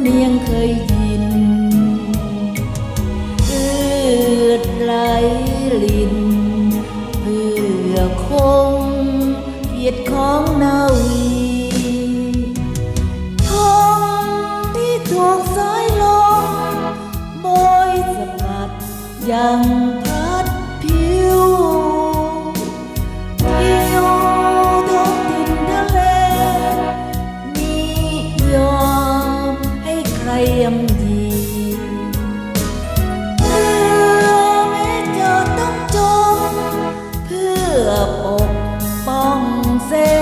เนียงเคยยินอืดไหลลินเพื่อคงเกียรติของนาวีทองที่ถูกสายลมโบยสะบัดยังพั อปกป้องเส้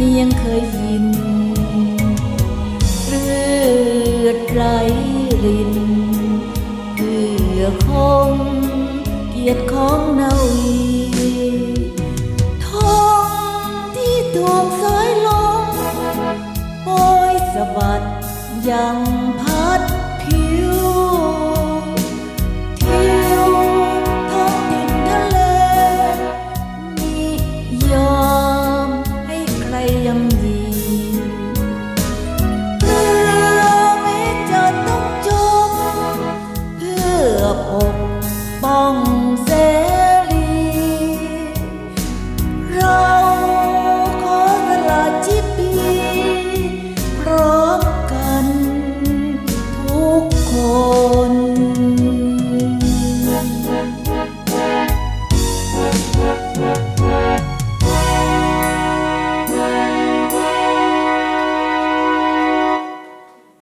นียงเคยยินเลือดไหลรินเพื่อคงเกียรติของนาวีทองที่ถูกสายลมโอยสะบัดยังพัดผิว Oh.